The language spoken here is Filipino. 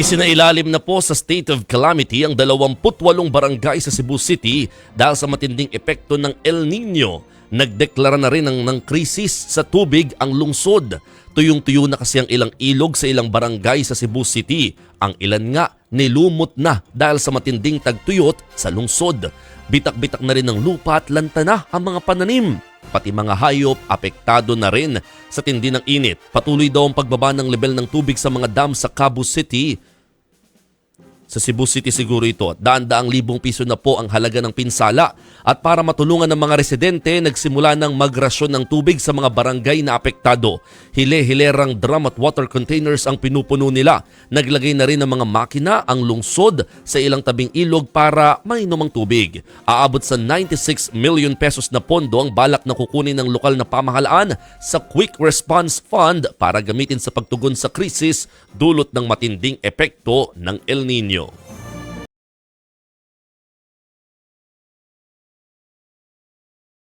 Isinailalim na po sa state of calamity ang 28 barangay sa Cebu City dahil sa matinding epekto ng El Nino. Nagdeklara na rin ng, ng krisis sa tubig ang lungsod. Tuyong-tuyo na kasi ang ilang ilog sa ilang barangay sa Cebu City. Ang ilan nga nilumot na dahil sa matinding tagtuyot sa lungsod. Bitak-bitak na rin ng lupa at lantana ang mga pananim. Pati mga hayop apektado na rin sa tindi ng init. Patuloy daw ang pagbaba ng level ng tubig sa mga dam sa Cabo City. Sa Cebu City siguro ito, daan-daang libong piso na po ang halaga ng pinsala. At para matulungan ng mga residente, nagsimula ng magrasyon ng tubig sa mga barangay na apektado. Hile-hilerang drum at water containers ang pinupuno nila. Naglagay na rin ng mga makina ang lungsod sa ilang tabing ilog para mainom ang tubig. Aabot sa 96 million pesos na pondo ang balak na kukunin ng lokal na pamahalaan sa Quick Response Fund para gamitin sa pagtugon sa krisis dulot ng matinding epekto ng El Nino.